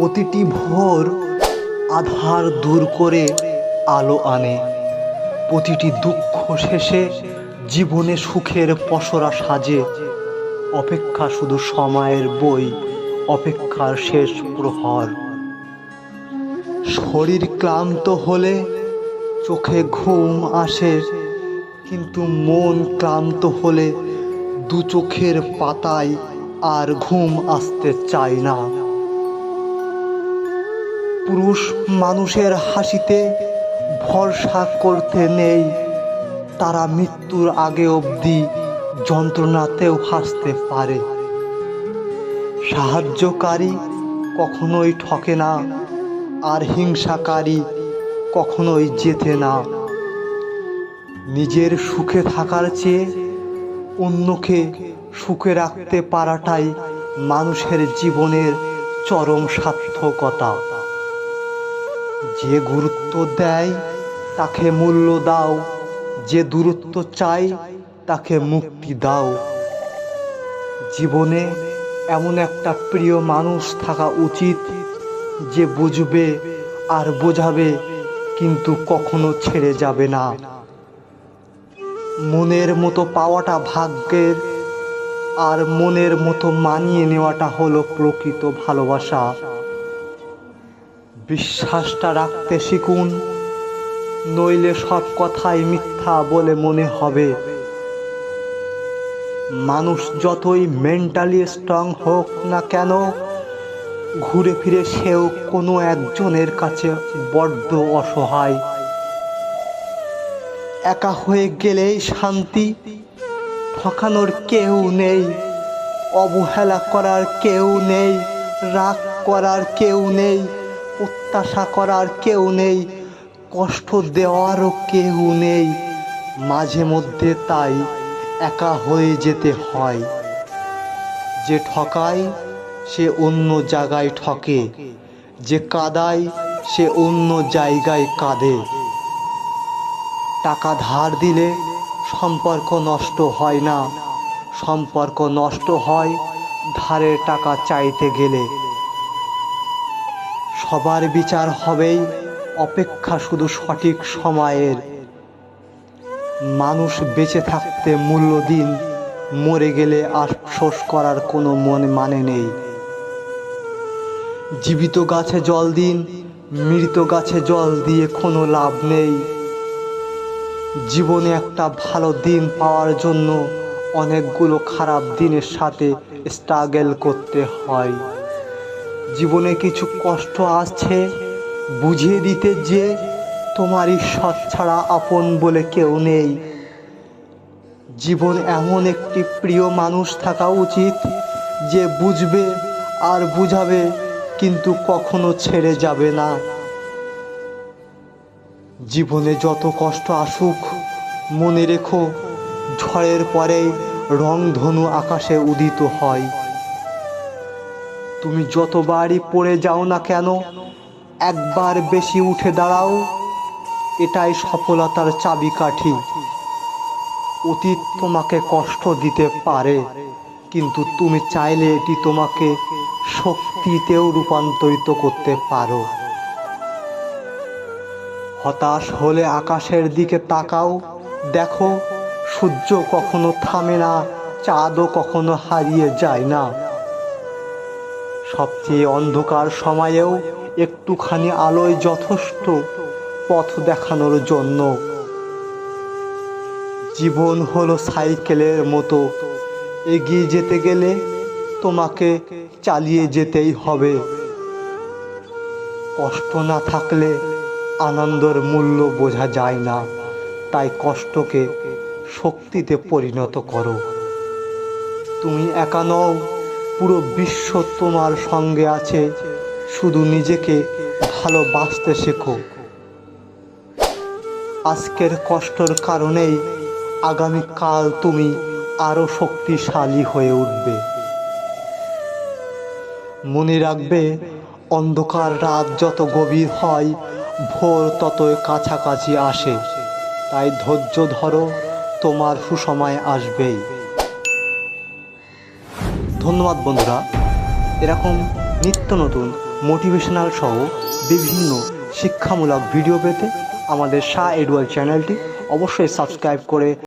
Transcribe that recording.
প্রতিটি ভোর আধার দূর করে আলো আনে। প্রতিটি দুঃখ শেষে জীবনে সুখের পসরা সাজে। অপেক্ষা শুধু সময়ের বই, অপেক্ষার শেষ প্রহর। শরীর ক্লান্ত হলে চোখে ঘুম আসে, কিন্তু মন ক্লান্ত হলে দু চোখের পাতায় আর ঘুম আসতে চায় না। পুরুষ মানুষের হাসিতে ভরসা করতে নেই। তারা মৃত্যুর আগে অবধি যন্ত্রণাতেও হাসতে পারে। সাহায্যকারী কখনোই ঠকে না, আর হিংসাকারী কখনোই জেতে না। নিজের সুখে থাকার চেয়ে অন্যকে সুখে রাখতে পারাটাই মানুষের জীবনের চরম সার্থকতা। যে গুরুত্ব দেয়, তাকে মূল্য দাও। যে দূরত্ব চাই, তাকে মুক্তি দাও। জীবনে এমন একটা প্রিয় মানুষ থাকা উচিত, যে বুঝবে আর বোঝাবে, কিন্তু কখনো ছেড়ে যাবে না। মনের মতো পাওয়াটা ভাগ্যের, আর মনের মতো মানিয়ে নেওয়াটা হলো প্রকৃত ভালোবাসা। বিশ্বাসটা রাখতে শিখুন, নইলে সব কথাই মিথ্যা বলে মনে হবে। মানুষ যতই মেন্টালি স্ট্রং হোক না কেন, ঘুরে ফিরে সেও কোনো একজনের কাছে বড্ড অসহায়। একা হয়ে গেলেই শান্তি, ঠকানোর কেউ নেই, অবহেলা করার কেউ নেই, রাগ করার কেউ নেই প্রত্যাশা করার কেউ নেই, কষ্ট দেওয়ারও কেউ নেই। মাঝে মধ্যে তাই একা হয়ে যেতে হয়। যে ঠকায়, সে অন্য জায়গায় ঠকে। যে কাদায়, সে অন্য জায়গায় কাঁদে। টাকা ধার দিলে সম্পর্ক নষ্ট হয় না। সম্পর্ক নষ্ট হয় ধারের টাকা চাইতে গেলে। সবার বিচার হবেই, অপেক্ষা শুধু সঠিক সময়ের। মানুষ বেঁচে থাকতে মূল্য দিন, মরে গেলে আফসোস করার কোনো মন মানে নেই। জীবিত গাছে জল দিন, মৃত গাছে জল দিয়ে কোনো লাভ নেই। জীবনে একটা ভালো দিন পাওয়ার জন্য অনেকগুলো খারাপ দিনের সাথে স্ট্রাগল করতে হয়। জীবনে কিছু কষ্ট আসছে বুঝিয়ে দিতে যে তোমার ঈশ্বর ছাড়া আপন বলে কেউ নেই। জীবন এমন একটি প্রিয় মানুষ থাকা উচিত, যে বুঝবে আর বুঝাবে, কিন্তু কখনো ছেড়ে যাবে না। জীবনে যত কষ্ট আসুক, মনে রেখো, ঝড়ের পরেই রংধনু আকাশে উদিত হয়। তুমি যতবারই পড়ে যাও না কেন, একবার বেশি উঠে দাঁড়াও। এটাই সফলতার চাবিকাঠি। অতীত তোমাকে কষ্ট দিতে পারে, কিন্তু তুমি চাইলে এটি তোমাকে শক্তিতেও রূপান্তরিত করতে পারো। হতাশ হলে আকাশের দিকে তাকাও। দেখো, সূর্য কখনো থামে না, চাঁদও কখনো হারিয়ে যায় না। সবচেয়ে অন্ধকার সময়েও একটুখানি আলোয় যথেষ্ট পথ দেখানোর জন্য। জীবন হলো সাইকেলের মতো। এগিয়ে যেতে গেলে তোমাকে চালিয়ে যেতেই হবে। কষ্ট না থাকলে আনন্দের মূল্য বোঝা যায় না। তাই কষ্টকে শক্তিতে পরিণত করো। তুমি একা নও পুরো বিশ্ব তোমার সঙ্গে আছে। শুধু নিজেকে ভালোবাসতে শেখো। আজকের কষ্টর কারণেই আগামীকাল তুমি আরও শক্তিশালী হয়ে উঠবে। মনে রাখবে, অন্ধকার রাত যত গভীর হয়, ভোর ততই কাছাকাছি আসে। তাই ধৈর্য ধরো, তোমার সুসময় আসবেই। ধন্যবাদ বন্ধুরা। এরকম নিত্য নতুন মোটিভেশনাল সহ বিভিন্ন শিক্ষামূলক ভিডিও পেতে আমাদের শাহ এডুয়াল চ্যানেলটি অবশ্যই সাবস্ক্রাইব করে